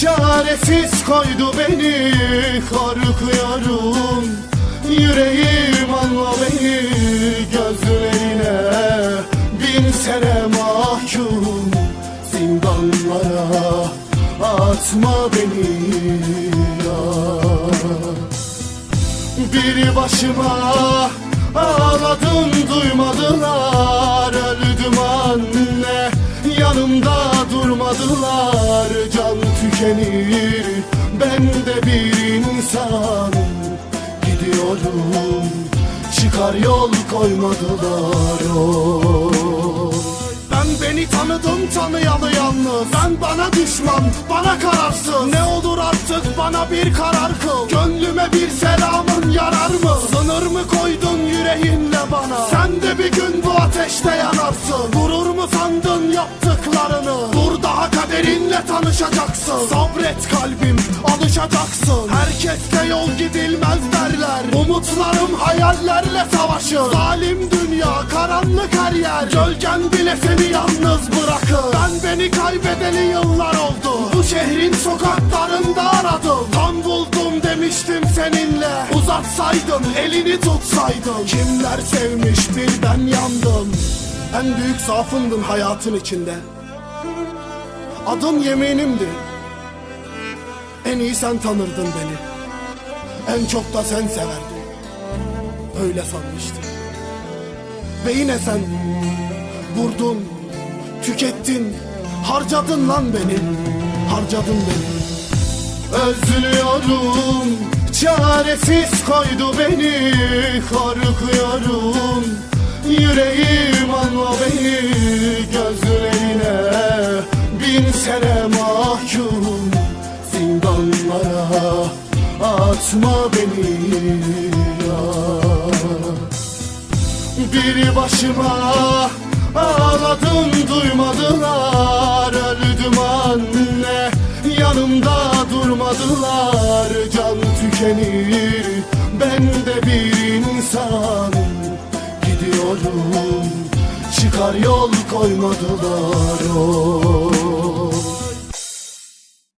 Çaresiz koydu beni korkuyorum. Yüreğim anla beni gözlerine Bin sene mahkum. Zindanlara Atma beni ya. Bir başıma ağladım duymadılar durmadılar Can tükenir ben de bir insan Gidiyorum çıkar yol koymadılar oh. Ben beni tanıdım tanıyalı yalnız Ben bana düşman, bana kararsız Ne olur artık bana bir karar kıl Gönlüme bir selamın yarar mı? Sınır mı koydun yüreğinle bana? Sen de bir gün bu ateşte yanarsın Gurur mu sandın yaptıklarını? Kaderinle tanışacaksın. Sabret kalbim, alışacaksın. Herkeste yol gidilmez derler. Umutlarım hayallerle savaşır. Zalim dünya, karanlık her yer. Gölgen bile seni yalnız bırakır. Ben beni kaybedeli yıllar oldu. Bu şehrin sokaklarında aradım. Tam buldum demiştim seninle. Uzatsaydın, elini tutsaydın Kimler sevmiş birden yandım. En büyük zaafındın hayatın içinde Adın yeminimdi En iyi sen tanırdın beni. En çok da sen severdin. Öyle sanmıştım. Ve yine sen Vurdun Tükettin Harcadın lan beni. Harcadın beni. Özlüyorum Çaresiz koydu beni. Korkuyorum Yüreğim Bin sene mahkum Zindanlara Atma beni ya. Bir başıma ağladım duymadılar. Öldüm anne yanımda durmadılar. Can tükenir ben de bir insan Gidiyorum çıkar yol koymadılar oh.